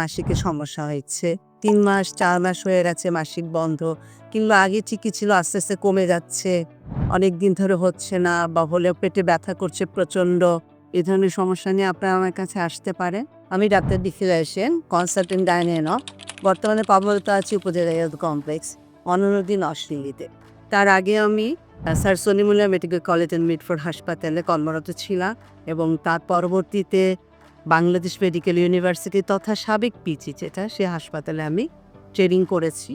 মাসিকের সমস্যা হয়েছে। তিন মাস, চার মাস হয়ে গেছে মাসিক বন্ধ। কিংবা আগে ঠিকই ছিল, আস্তে আস্তে কমে যাচ্ছে। অনেক দিন ধরে হচ্ছে না, বা হলেও পেটে ব্যথা করছে প্রচণ্ড। এ ধরনের সমস্যা নিয়ে আপনারা আমার কাছে আসতে পারেন। আমি ডাক্তার ডিফিলেশন কনসালটেন্ট ডাইনেন বর্তমানে পাবলতা আছি উপজেলা হেলথ কমপ্লেক্স অননুদ্দিন অশ্লীলিতে। তার আগে আমি sir Salimullah medical college and Mitford হাসপাতালে কর্মরত ছিলাম এবং তার পরবর্তীতে বাংলাদেশ মেডিকেল ইউনিভার্সিটি তথা সাবেক পিজি, যেটা সে হাসপাতালে আমি ট্রেনিং করেছি।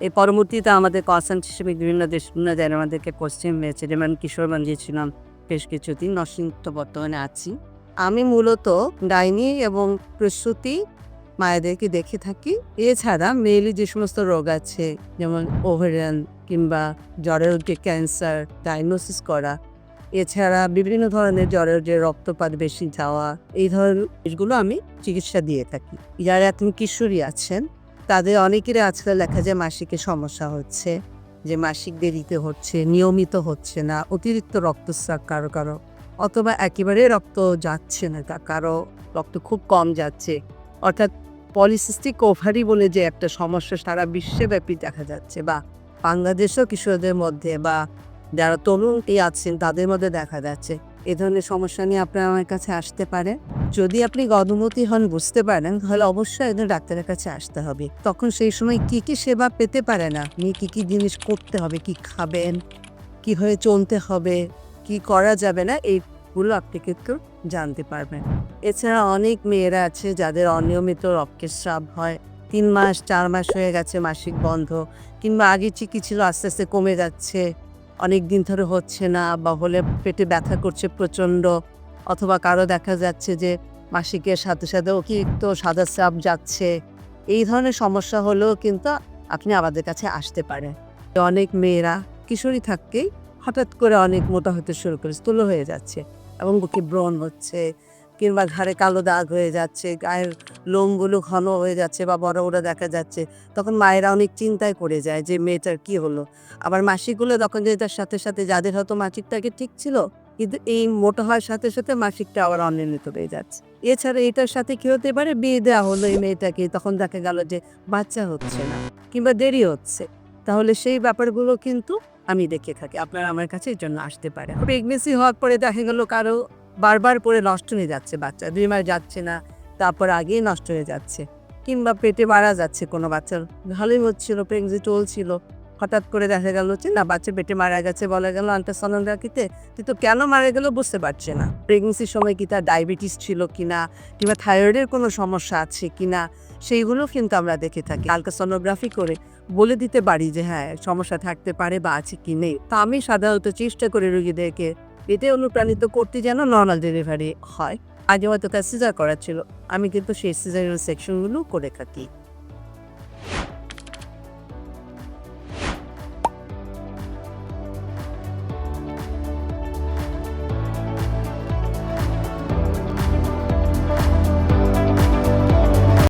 এই পরবর্তীতে আমাদের কনসাল্ট হিসেবে বিভিন্ন দেশ, বিভিন্ন জায়গায় আমাদেরকে পশ্চিম হয়েছে যেমন কিশোরগঞ্জ ছিলাম বেশ কিছুদিন নরসিংহ বর্তমানে আছি। আমি মূলত ডাইনি এবং প্রসূতি মায়েদেরকে দেখে থাকি। এছাড়া মেয়েলি যে সমস্ত রোগ আছে, যেমন ওভারিয়ান কিংবা জ্বরের ক্যান্সার ডায়াগনোসিস করা এছাড়া বিভিন্ন ধরনের জ্বরের যে রক্তপাত বেশি যাওয়া, এই ধরনের জিনিসগুলো আমি চিকিৎসা দিয়ে থাকি। যারা এখন কিশোরী আছেন, তাদের অনেকেরই আজকাল দেখা যায় মাসিকে সমস্যা হচ্ছে, যে মাসিক দেরিতে হচ্ছে, নিয়মিত হচ্ছে না, অতিরিক্ত রক্তস্রাব কারও কারও, অথবা একেবারে রক্ত যাচ্ছে না তা কারও রক্ত খুব কম যাচ্ছে। অর্থাৎ পলিসিস্টিক ওভারি বলে যে একটা সমস্যা সারা বিশ্বব্যাপী দেখা যাচ্ছে, বা বাংলাদেশেও কিশোরদের মধ্যে, বা যারা তরুণী আছেন তাদের মধ্যে দেখা যাচ্ছে। এ ধরনের সমস্যা নিয়ে আপনারা আমার কাছে আসতে পারেন। যদি আপনি গর্ভবতী হন, বুঝতে পারেন, তাহলে অবশ্যই একজন ডাক্তারের কাছে আসতে হবে। তখন সেই সময় কি কি সেবা পেতে পারেন আপনি? কি কি জিনিস করতে হবে? কি খাবেন? কীভাবে চলতে হবে? কি করা যাবে না? এইগুলো আপনি কিন্তু জানতে পারবেন। এছাড়া অনেক মেয়েরা আছে যাদের অনিয়মিত রক্তস্রাব হয়। তিন মাস, চার মাস হয়ে গেছে মাসিক বন্ধ, কিংবা আগে চিকি ছিল? আস্তে আস্তে কমে যাচ্ছে। অনেক দিন ধরে হচ্ছে না বা হলে পেটে ব্যথা করছে প্রচণ্ড, অথবা কারও দেখা যাচ্ছে যে মাসিকের সাথে সাথে অতিরিক্ত সাদা চাপ যাচ্ছে, এই ধরনের সমস্যা হলেও কিন্তু আপনি আমাদের কাছে আসতে পারেন। অনেক মেয়েরা কিশোরী থাকতেই হঠাৎ করে অনেক মোটা হতে শুরু করে, স্থূল হয়ে যাচ্ছে এবং বুকে ব্রণ হচ্ছে কিংবা ঘাড়ে কালো দাগ হয়ে যাচ্ছে, গায়ের লোমগুলো ঘন হয়ে যাচ্ছে বা বড় বড় দেখা যাচ্ছে, তখন মায়েরা অনেক চিন্তায় পড়ে যায় যে মেয়েটার কি হলো। আবার মাসিকগুলো তখন যে তার সাথে সাথে, যাদের হয়তো মাসিকটাকে ঠিক ছিল, কিন্তু এই মোটা হওয়ার সাথে সাথে মাসিকটা আবার অনিয়মিত হয়ে যাচ্ছে। এছাড়া এটার সাথে কি হতে পারে? বিয়ে দেওয়া হলো এই মেয়েটাকে, তখন দেখা গেল যে বাচ্চা হচ্ছে না কিংবা দেরি হচ্ছে। তাহলে সেই ব্যাপারগুলো কিন্তু আমি দেখে থাকি। আপনারা আমার কাছে এই জন্য আসতে পারে প্রেগনেন্সি হওয়ার পরে দেখা গেল কারও বারবার পরে নষ্ট হয়ে যাচ্ছে বাচ্চা, দুই মাস যাচ্ছে না। তারপর আগেই নষ্ট হয়ে যাচ্ছে। কিংবা পেটে মারা যাচ্ছে কোনো বাচ্চার। ভালোই হচ্ছিল, প্রেগনেন্সি ছিল হঠাৎ করে দেখা গেল যে, না, বাচ্চা পেটে মারা গেছে, বলা গেল আল্ট্রাসোনোগ্রাফিতে। কিন্তু কেন মারা গেল বুঝতে পারছে না। প্রেগনেন্সির সময় কি তার ডায়াবেটিস ছিল কিনা, কিংবা থাইরয়েডের কোনো সমস্যা আছে কিনা, সেইগুলো কিন্তু আমরা দেখে থাকি। আলট্রাসোনোগ্রাফি করে বলে দিতে পারি যে হ্যাঁ সমস্যা থাকতে পারে বা আছে কি নেই। তা আমি সাধারণত চেষ্টা করি রোগীদেরকে এতে অনুপ্রাণিত করতে যেন নর্মাল ডেলিভারি হয়। আগে হয়তো তার সিজার করা ছিল। আমি কিন্তু সেই সিজারের সেকশনগুলো করে থাকি।